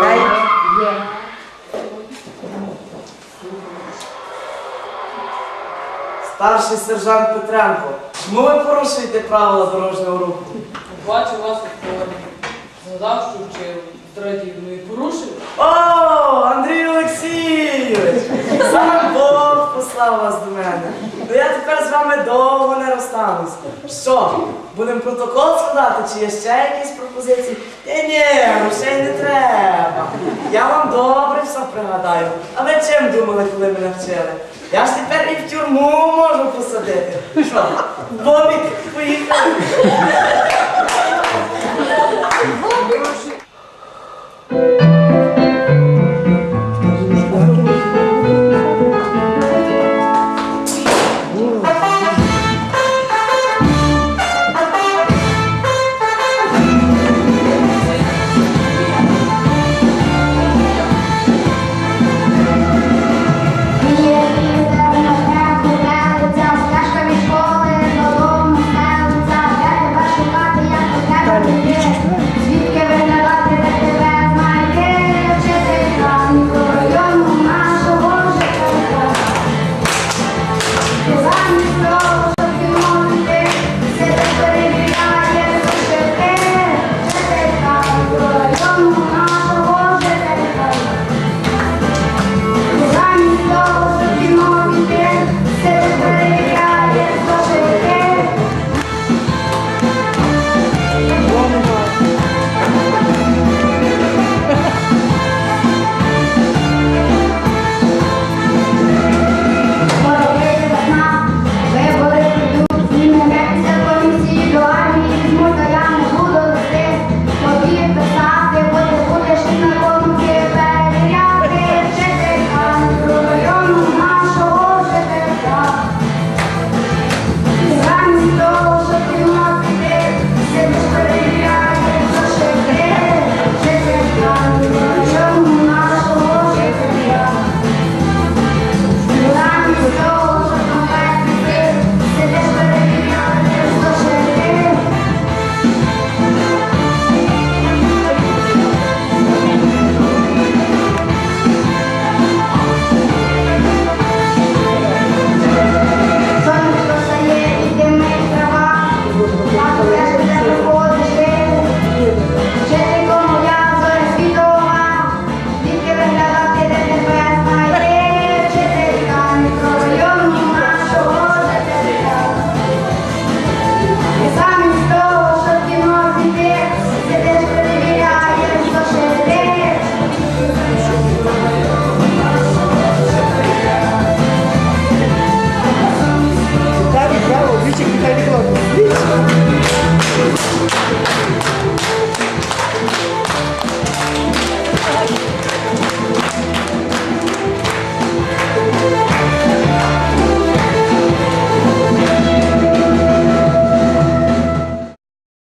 Дай. Старший сержант Петренко, чому ви порушуєте правила дорожнього руху? Бачу вас у формі. Згадав, що вчив третій, ну і порушив. О, Андрій Олексійович! Сам Бог послав вас до мене. Ну я тепер з вами довго не. Що, будемо протокол складати, чи є ще якісь пропозиції? Ні, ні, грошей не треба. Я вам добре все пригадаю. А ви чим думали, коли мене вчили? Я ж тепер і в тюрму можу посадити. Що? Бобік поїхали. Звідки